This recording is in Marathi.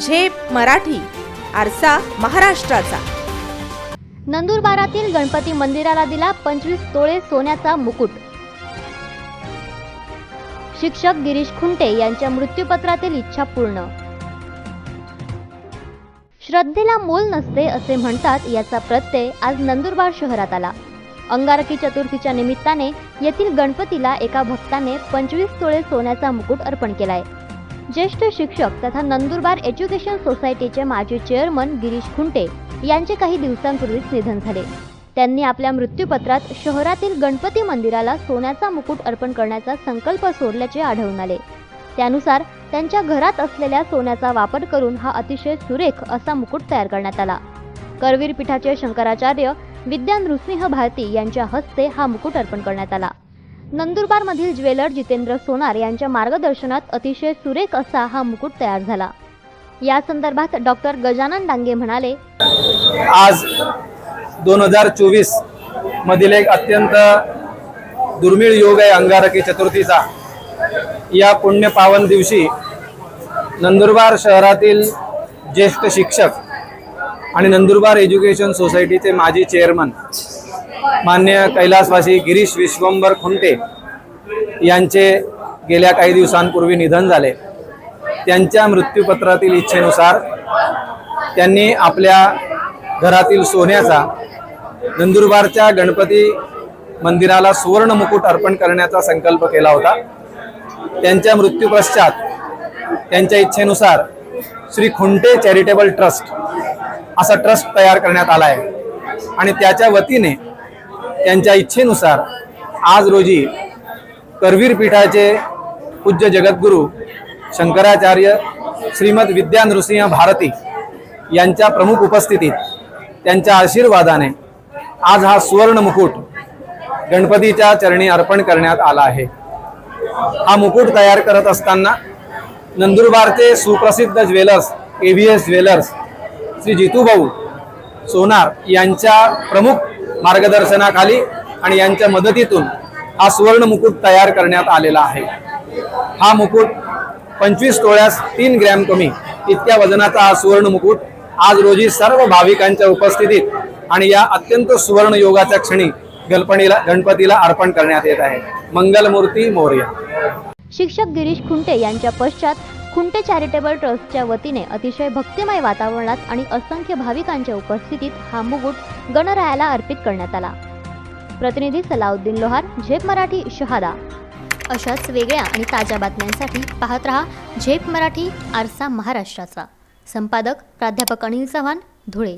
झेप मराठी आरसा महाराष्ट्राचा. नंदुरबारातील गणपती मंदिराला दिला पंचवीस तोळे सोन्याचा मुकुट. शिक्षक गिरीश खुंटे यांच्या मृत्यूपत्रातील इच्छा पूर्ण. श्रद्धेला मोल नसते असे म्हणतात याचा प्रत्यय आज नंदुरबार शहरात आला. अंगारकी चतुर्थीच्या निमित्ताने येथील गणपतीला एका भक्ताने पंचवीस तोळे सोन्याचा मुकुट अर्पण केलाय. ज्येष्ठ शिक्षक तथा नंदुरबार एज्युकेशन सोसायटीचे माजी चेअरमन गिरीश खुंटे यांचे काही दिवसांपूर्वीच निधन झाले. त्यांनी आपल्या मृत्यूपत्रात शहरातील गणपती मंदिराला सोन्याचा मुकुट अर्पण करण्याचा संकल्प सोडल्याचे आढळून आले. त्यानुसार त्यांच्या घरात असलेल्या सोन्याचा वापर करून हा अतिशय सुरेख असा मुकुट तयार करण्यात आला. करवीर पीठाचे शंकराचार्य विद्या नृसिंह भारती यांच्या हस्ते हा मुकुट अर्पण करण्यात आला. नंदुरबार मधील ज्वेलर जितेंद्र सोनार यांच्या मार्गदर्शनात अतिशय सुरेख असा हा मुकुट तयार झाला. या संदर्भात डॉक्टर गजानन डांगे म्हणाले आज दोन हजार चोवीस मधील एक अत्यंत दुर्मिळ योग आहे अंगारकी चतुर्थीचा. या पुण्य पावन दिवशी नंदुरबार शहरातील ज्येष्ठ शिक्षक आणि नंदुरबार एज्युकेशन सोसायटीचे माजी चेअरमन मान्य कैलासवासी गिरीश विश्वंभर खुंटे यांचे गेल्या काही दिवसांपूर्वी निधन झाले. त्यांच्या मृत्यूपत्रातील इच्छेनुसार त्यांनी आपल्या घरातील सोन्याचा नंदुरबारच्या गणपती मंदिराला सुवर्ण मुकुट अर्पण करण्याचा संकल्प केला होता. त्यांच्या मृत्यूपश्चात त्यांच्या इच्छेनुसार श्री खुंटे चॅरिटेबल ट्रस्ट असा ट्रस्ट तयार करण्यात आला आहे. आणि त्याच्या वतीने त्यांच्या इच्छेनुसार आज रोजी करवीर पीठाचे पूज्य जगद्गुरू शंकराचार्य श्रीमद विद्या नृसिंह भारती यांच्या प्रमुख उपस्थितीत त्यांच्या आशीर्वादाने आज हा सुवर्ण मुकुट गणपतीच्या चरणी अर्पण करण्यात आला आहे. हा मुकुट तयार करत असताना नंदुरबारचे सुप्रसिद्ध jewellers A V S jewellers Shri Jitubhau Sonar यांच्या प्रमुख मार्गदर्शनाखाली आणि यांच्या मदतीतून हा सुवर्ण मुकुट तयार करण्यात आलेला आहे. हा मुकुट पंचवीस तोळ्यास तीन ग्रॅम कमी इतक्या वजनाचा हा सुवर्ण मुकुट आज रोजी सर्व भाविकांच्या उपस्थितीत आणि या अत्यंत सुवर्ण योगाच्या क्षणी गणपणीला गणपतीला अर्पण करण्यात येत आहे. मंगलमूर्ती मौर्य. शिक्षक गिरीश खुंटे यांच्या पश्चात खुंटे चॅरिटेबल ट्रस्टच्या वतीने अतिशय भक्तिमय वातावरणात आणि असंख्य भाविकांच्या उपस्थितीत हा मुकुट गणरायाला अर्पित करण्यात आला. प्रतिनिधी सलाउद्दीन लोहार झेप मराठी शहादा. अशाच वेगळ्या आणि ताज्या बातम्यांसाठी पाहत रहा झेप मराठी आरसा महाराष्ट्राचा. संपादक प्राध्यापक अनिल चव्हाण धुळे.